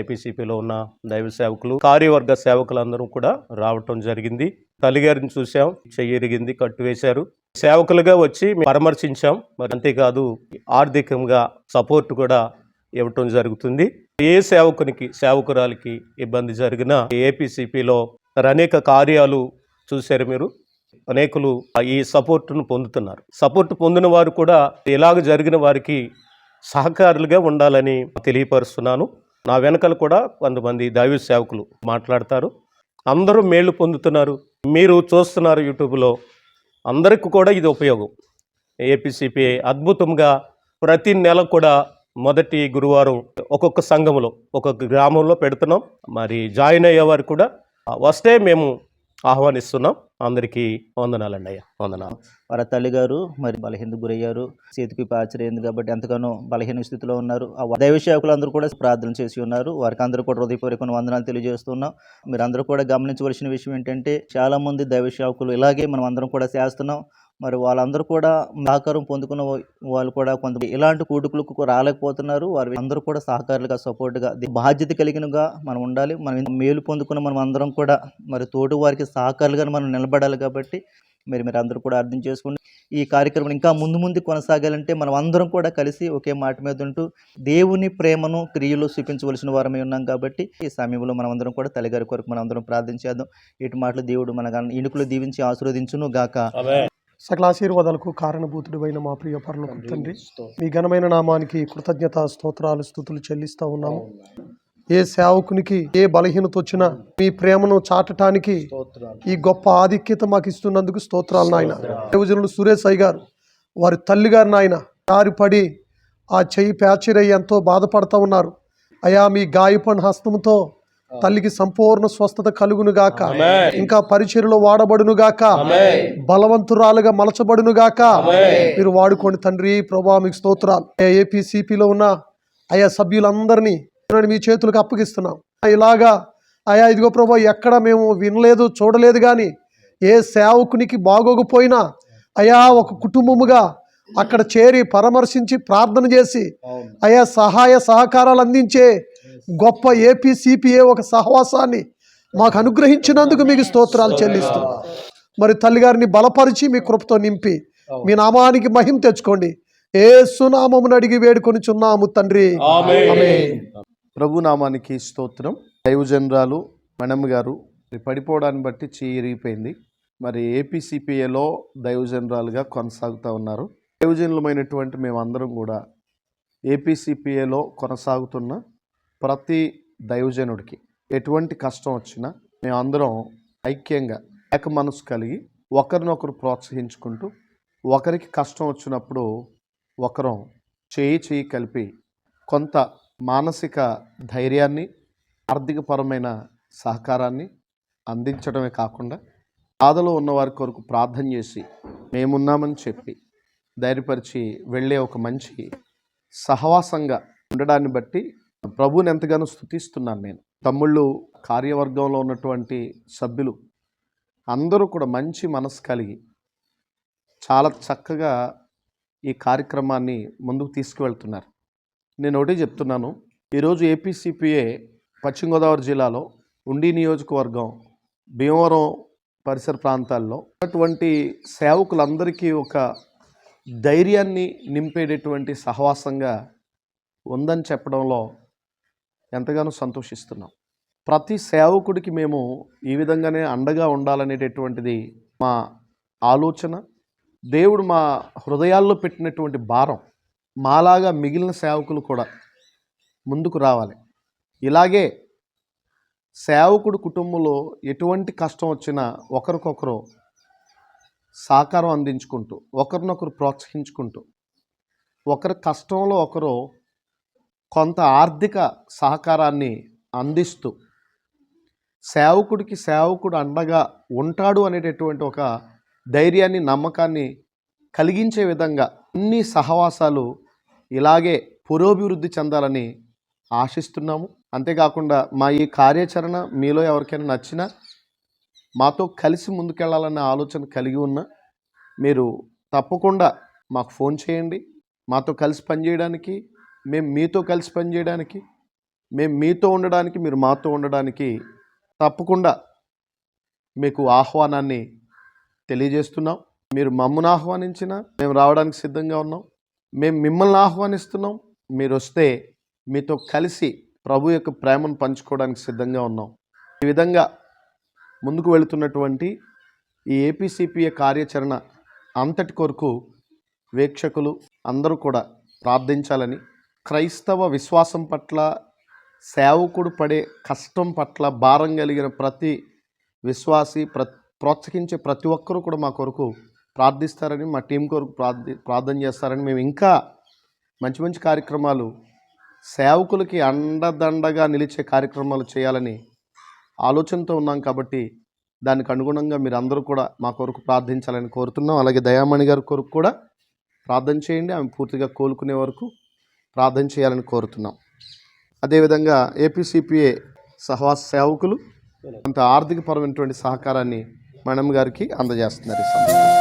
ఏపీసీపీలో ఉన్న దైవ సేవకులు కార్యవర్గ సేవకులందరూ కూడా రావటం జరిగింది. తల్లిగారిని చూసాం చెయ్యరిగింది కట్టు వేశారు. సేవకులుగా వచ్చి మేము పరామర్శించాం. మరి అంతేకాదు ఆర్థికంగా సపోర్ట్ కూడా ఇవ్వటం జరుగుతుంది. ఏ సేవకునికి సేవకురాలికి ఇబ్బంది జరిగినా ఏపీసీపీలో అనేక కార్యాలు చూశారు మీరు. అనేకులు ఈ సపోర్టును పొందుతున్నారు. సపోర్ట్ పొందిన వారు కూడా ఇలాగ జరిగిన వారికి సహకారులుగా ఉండాలని తెలియపరుస్తున్నాను. నా వెనకలు కూడా కొంతమంది దైవ సేవకులు మాట్లాడతారు. అందరూ మేళ్ళు పొందుతున్నారు. మీరు చూస్తున్నారు యూట్యూబ్లో. అందరికి కూడా ఇది ఉపయోగం. ఏపీసీపీ అద్భుతంగా ప్రతి నెల కూడా మొదటి గురువారం ఒక్కొక్క సంఘంలో ఒక్కొక్క గ్రామంలో పెడుతున్నాం. మరి జాయిన్ అయ్యేవారు కూడా వస్తే మేము ఆహ్వానిస్తున్నాం. అందరికీ వందనాలండి అయ్యా. వందనాలు. వారి తల్లి గారు మరి బలహీనకు గురయ్యారు. చేతికి పాచరైంది కాబట్టి ఎంతగానో బలహీన స్థితిలో ఉన్నారు. ఆ దైవ సేవకులందరూ కూడా ప్రార్థన చేసి ఉన్నారు. వారికి అందరూ కూడా హృదయపూర్వక వందనాలు తెలియజేస్తున్నాం. మీరు అందరూ కూడా గమనించవలసిన విషయం ఏంటంటే చాలా మంది దైవ సేవకులు ఇలాగే మనం అందరం కూడా చేస్తున్నాం. మరి వాళ్ళందరూ కూడా సహకారం పొందుకున్న వాళ్ళు కూడా కొంత ఇలాంటి కూడుకులకు రాలేకపోతున్నారు. వారు అందరూ కూడా సహకారులుగా సపోర్ట్గా బాధ్యత కలిగినగా మనం ఉండాలి. మనం మేలు పొందుకున్న మనం అందరం కూడా మరి తోటి వారికి సహకారులుగా మనం నిలబడాలి కాబట్టి మరి మీరు అందరూ కూడా అర్థం చేసుకోండి. ఈ కార్యక్రమం ఇంకా ముందు ముందు కొనసాగాలంటే మనం అందరం కూడా కలిసి ఒకే మాట మీద ఉంటూ దేవుని ప్రేమను క్రియలు చూపించవలసిన వారమై ఉన్నాం కాబట్టి ఈ సమయంలో మనం అందరం కూడా తల్లిగారి కొరకు మనం అందరం ప్రార్థించేద్దాం ఇటు మాటలు దేవుడు మన ఇనుకులు దీవించి ఆశీర్వదించును గాక సకల ఆశీర్వాదాలకు కారణభూతుడు అయిన మా ప్రియ పరలోక తండ్రి మీ ఘనమైన నామానికి కృతజ్ఞత స్తోత్రాలు స్థుతులు చెల్లిస్తా ఉన్నాము. ఏ సేవకునికి ఏ బలహీనత వచ్చినా మీ ప్రేమను చాటటానికి ఈ గొప్ప ఆధిక్యత మాకు ఇస్తున్నందుకు స్తోత్రాలు నాయన. దేవజనులు సురేష్ అయ్య గారు వారి తల్లి గారు నాయన జారిపడి ఆ చెయ్యి ప్యాచరయ్యి ఎంతో బాధపడతా ఉన్నారు. అయా మీ గాయపడిన హస్తంతో తల్లికి సంపూర్ణ స్వస్థత కలుగును గాక. ఇంకా పరిచయలో వాడబడును గాక. బలవంతురాలుగా మలచబడును గాక. మీరు వాడుకోండి తండ్రి ప్రభా మీకు స్తోత్రాలు. ఏపీసీపీలో ఉన్న ఆయా సభ్యులందరినీ మీ చేతులకు అప్పగిస్తున్నాం. ఇలాగా ఆయా ఇదిగో ప్రభా ఎక్కడ మేము వినలేదు చూడలేదు కానీ ఏ సేవకునికి బాగోకపోయినా అయా ఒక కుటుంబముగా అక్కడ చేరి పరామర్శించి ప్రార్థన చేసి అయా సహాయ సహకారాలు అందించే గొప్ప ఏపీ సిపిఏ ఒక సహవాసాన్ని మాకు అనుగ్రహించినందుకు మీకు స్తోత్రాలు చెల్లిస్తూ. మరి తల్లిగారిని బలపరిచి మీ కృపతో నింపి మీ నామానికి మహిమ తెచ్చుకోండి. ఏ సునామమును అడిగి వేడుకొని చున్నాము తండ్రి. ఆమేన్. ప్రభు నామానికి స్తోత్రం. దైవజనరాలు మనమ్మ గారు పడిపోవడాన్ని బట్టి చీరిగిపోయింది మరి ఏపీసీపీఏలో దైవజనరాలుగా కొనసాగుతూ ఉన్నారు. దైవజనులమైనటువంటి మేమందరం కూడా ఏపీసీపీఏలో కొనసాగుతున్న ప్రతి దైవజనుడికి ఎటువంటి కష్టం వచ్చినా మేమందరం ఐక్యంగా ఏక మనసు కలిగి ఒకరినొకరు ప్రోత్సహించుకుంటూ ఒకరికి కష్టం వచ్చినప్పుడు ఒకరం చేయి చేయి కలిపి కొంత మానసిక ధైర్యాన్ని ఆర్థికపరమైన సహకారాన్ని అందించడమే కాకుండా బాధలో ఉన్నవారి కొరకు ప్రార్థన చేసి మేమున్నామని చెప్పి ధైర్యపరిచి వెళ్ళే ఒక మంచి సహవాసంగా ఉండడాన్ని బట్టి ప్రభువుని ఎంతగానో స్థుతిస్తున్నాను నేను. తమ్ముళ్ళు కార్యవర్గంలో ఉన్నటువంటి సభ్యులు అందరూ కూడా మంచి మనసు కలిగి చాలా చక్కగా ఈ కార్యక్రమాన్ని ముందుకు తీసుకువెళ్తున్నారు. నేను ఒకటి చెప్తున్నాను. ఈరోజు ఏపీసీపీఏ పశ్చిమ గోదావరి జిల్లాలో ఉండి నియోజకవర్గం భీమవరం పరిసర ప్రాంతాల్లో ఉన్నటువంటి సేవకులందరికీ ఒక ధైర్యాన్ని నింపేటటువంటి సహవాసంగా ఉందని చెప్పడంలో ఎంతగానో సంతోషిస్తున్నాం. ప్రతి సేవకుడికి మేము ఈ విధంగానే అండగా ఉండాలనేటటువంటిది మా ఆలోచన. దేవుడు మా హృదయాల్లో పెట్టినటువంటి భారం మాలాగా మిగిలిన సేవకులు కూడా ముందుకు రావాలి. ఇలాగే సేవకుడు కుటుంబంలో ఎటువంటి కష్టం వచ్చినా ఒకరికొకరు సహకారం అందించుకుంటూ ఒకరినొకరు ప్రోత్సహించుకుంటూ ఒకరి కష్టంలో ఒకరు కొంత ఆర్థిక సహకారాన్ని అందిస్తూ సేవకుడికి సేవకుడు అండగా ఉంటాడు అనేటటువంటి ఒక ధైర్యాన్ని నమ్మకాన్ని కలిగించే విధంగా అన్ని సహవాసాలు ఇలాగే పురోభివృద్ధి చెందాలని ఆశిస్తున్నాము. అంతేకాకుండా మా ఈ కార్యాచరణ మీలో ఎవరికైనా నచ్చినా మాతో కలిసి ముందుకెళ్ళాలనే ఆలోచన కలిగి ఉన్న మీరు తప్పకుండా మాకు ఫోన్ చేయండి. మాతో కలిసి పనిచేయడానికి మేము మీతో కలిసి పనిచేయడానికి మేము మీతో ఉండడానికి మీరు మాతో ఉండడానికి తప్పకుండా మీకు ఆహ్వానాన్ని తెలియజేస్తున్నాం. మీరు మమ్మల్ని ఆహ్వానించిన మేము రావడానికి సిద్ధంగా ఉన్నాం. మేము మిమ్మల్ని ఆహ్వానిస్తున్నాం. మీరు వస్తే మీతో కలిసి ప్రభు యొక్క ప్రేమను పంచుకోవడానికి సిద్ధంగా ఉన్నాం. ఈ విధంగా ముందుకు వెళుతున్నటువంటి ఈ ఏపీసీపీఏ కార్యాచరణ అంతటి కొరకు వీక్షకులు అందరూ కూడా ప్రార్థించాలని క్రైస్తవ విశ్వాసం పట్ల సేవకుడు పడే కష్టం పట్ల భారం కలిగిన ప్రతి విశ్వాసి ప్ర ప్రోత్సహించే ప్రతి ఒక్కరూ కూడా మా కొరకు ప్రార్థిస్తారని మా టీం కొరకు ప్రార్థి ప్రార్థన చేస్తారని మేము ఇంకా మంచి మంచి కార్యక్రమాలు సేవకులకి అండదండగా నిలిచే కార్యక్రమాలు చేయాలని ఆలోచనతో ఉన్నాం కాబట్టి దానికి అనుగుణంగా మీరు అందరూ కూడా మా కొరకు ప్రార్థించాలని కోరుతున్నాం. అలాగే దయామణి గారి కొరకు కూడా ప్రార్థన చేయండి. ఆమె పూర్తిగా కోలుకునే వరకు ప్రార్థన చేయాలని కోరుతున్నాం. అదేవిధంగా ఏపీసీపీఏ సహవాస సేవకులు కొంత ఆర్థికపరమైనటువంటి సహకారాన్ని మేడం గారికి అందజేస్తున్నారు ఈ సమయంలో